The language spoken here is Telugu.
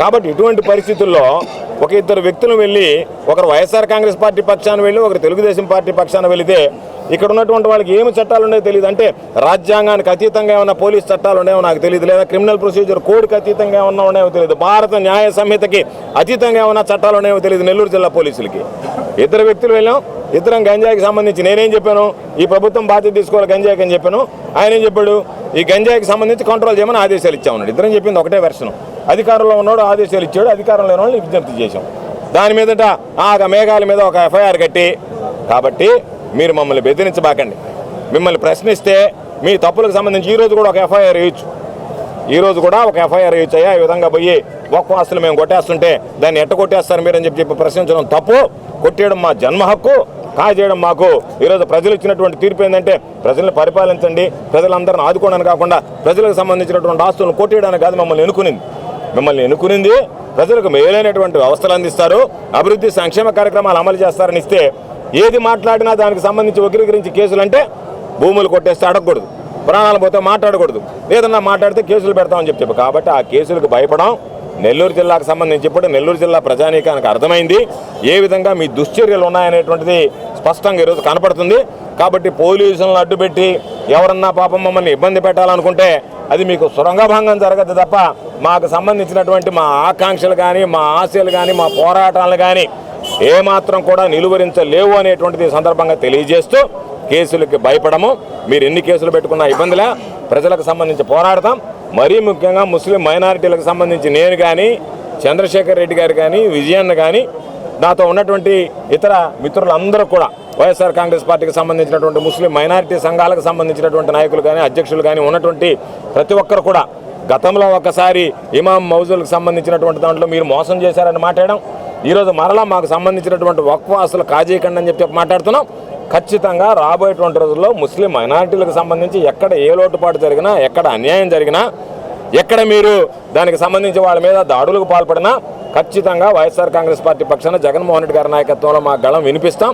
కాబట్టి ఇటువంటి పరిస్థితుల్లో ఒక ఇద్దరు వ్యక్తులు వెళ్ళి ఒకరు వైఎస్ఆర్ కాంగ్రెస్ పార్టీ పక్షాన వెళ్ళి ఒకరు తెలుగుదేశం పార్టీ పక్షాన వెళితే ఇక్కడ ఉన్నటువంటి వాళ్ళకి ఏమి చట్టాలు ఉన్నాయో తెలియదు. అంటే రాజ్యాంగానికి అతీతంగా ఏమైనా పోలీస్ చట్టాలు ఉన్నాయో నాకు తెలియదు. లేదా క్రిమినల్ ప్రొసీజర్ కోడ్కి అతీతంగా ఏమన్నా ఉన్నాయో తెలియదు. భారత న్యాయ సంహితకి అతీతంగా ఏమైనా చట్టాలు ఉన్నాయో తెలియదు నెల్లూరు జిల్లా పోలీసులకి. ఇద్దరు వ్యక్తులు వెళ్ళాం. ఇద్దరం గంజాయికి సంబంధించి నేనేం చెప్పాను? ఈ ప్రభుత్వం బాధ్యత తీసుకోవాలి గంజాయికి అని చెప్పాను. ఆయన ఏం చెప్పాడు? ఈ గంజాయికి సంబంధించి కంట్రోల్ చేయమని ఆదేశాలు ఇచ్చామన్నాడు. ఇద్దరం చెప్పింది ఒకటే వెర్షన్ అధికారంలో ఉన్నవాడు ఆదేశాలు ఇచ్చాడు అధికారం లేని వాళ్ళని విజ్ఞప్తి చేశాం. దాని మీదట ఆ మేఘాల మీద ఒక ఎఫ్ఐఆర్ కట్టి కాబట్టి మీరు మమ్మల్ని బెదిరించబాకండి. మిమ్మల్ని ప్రశ్నిస్తే మీ తప్పులకు సంబంధించి ఈరోజు కూడా ఒక ఎఫ్ఐఆర్ వేయచ్చు. ఈరోజు కూడా ఒక ఎఫ్ఐఆర్ వేయచ్చయ్యా ఈ విధంగా పోయి ఒక్క ఆస్తులు మేము కొట్టేస్తుంటే దాన్ని ఎట్ట కొట్టేస్తారు మీరు అని చెప్పి చెప్పి ప్రశ్నించడం తప్పు. కొట్టేయడం మా జన్మ హక్కు కాజేయడం మాకు. ఈరోజు ప్రజలు ఇచ్చినటువంటి తీర్పు ఏంటంటే ప్రజల్ని పరిపాలించండి ప్రజలందరిని ఆదుకోవడానికి కాకుండా ప్రజలకు సంబంధించినటువంటి ఆస్తులను కొట్టేయడానికి కాదు మమ్మల్ని ఎన్నుకునింది. మిమ్మల్ని ఎన్నుకునింది? ప్రజలకు మేలైనటువంటి వ్యవస్థలు అందిస్తారు. అభివృద్ధి సంక్షేమ కార్యక్రమాలు అమలు చేస్తారని ఇస్తే ఏది మాట్లాడినా దానికి సంబంధించి వక్రీకరించి కేసులు అంటే భూములు కొట్టేస్తే అడగకూడదు. ప్రాణాలు పోతే మాట్లాడకూడదు. ఏదన్నా మాట్లాడితే కేసులు పెడతామని చెప్పి చెప్పు. కాబట్టి ఆ కేసులకు భయపడం నెల్లూరు జిల్లాకు సంబంధించి ఇప్పుడు నెల్లూరు జిల్లా ప్రజానీకానికి అర్థమైంది. ఏ విధంగా మీ దుశ్చర్యలు ఉన్నాయనేటువంటిది స్పష్టంగా ఈరోజు కనపడుతుంది. కాబట్టి పోలీసులను అడ్డుపెట్టి ఎవరన్నా పాపం మమ్మల్ని ఇబ్బంది పెట్టాలనుకుంటే అది మీకు సొరంగభంగం జరగదు తప్ప మాకు సంబంధించినటువంటి మా ఆకాంక్షలు కానీ మా ఆశలు కానీ మా పోరాటాలు కానీ ఏమాత్రం కూడా నిలువరించలేవు అనేటువంటిది సందర్భంగా తెలియజేస్తూ కేసులకి భయపడము. మీరు ఎన్ని కేసులు పెట్టుకున్నా ఇబ్బందిలే. ప్రజలకు సంబంధించి పోరాడతాం. మరీ ముఖ్యంగా ముస్లిం మైనారిటీలకు సంబంధించి నేను కానీ చంద్రశేఖర్ రెడ్డి గారు కానీ విజయన్న కానీ నాతో ఉన్నటువంటి ఇతర మిత్రులందరూ కూడా వైఎస్ఆర్ కాంగ్రెస్ పార్టీకి సంబంధించినటువంటి ముస్లిం మైనారిటీ సంఘాలకు సంబంధించినటువంటి నాయకులు కానీ అధ్యక్షులు కానీ ఉన్నటువంటి ప్రతి ఒక్కరు కూడా గతంలో ఒకసారి ఇమాం మౌజులకు సంబంధించినటువంటి దాంట్లో మీరు మోసం చేశారని మాట్లాడడం ఈరోజు మరలా మాకు సంబంధించినటువంటి వక్ఫ్ అసలు కాజేయకండి అని చెప్పి మాట్లాడుతున్నాం. ఖచ్చితంగా రాబోయేటువంటి రోజుల్లో ముస్లిం మైనారిటీలకు సంబంధించి ఎక్కడ ఏ లోటుపాటు జరిగినా ఎక్కడ అన్యాయం జరిగినా ఎక్కడ మీరు దానికి సంబంధించి వాళ్ళ మీద దాడులకు పాల్పడినా ఖచ్చితంగా వైఎస్ఆర్ కాంగ్రెస్ పార్టీ పక్షాన జగన్మోహన్ రెడ్డి గారి నాయకత్వంలో మా గళం వినిపిస్తాం.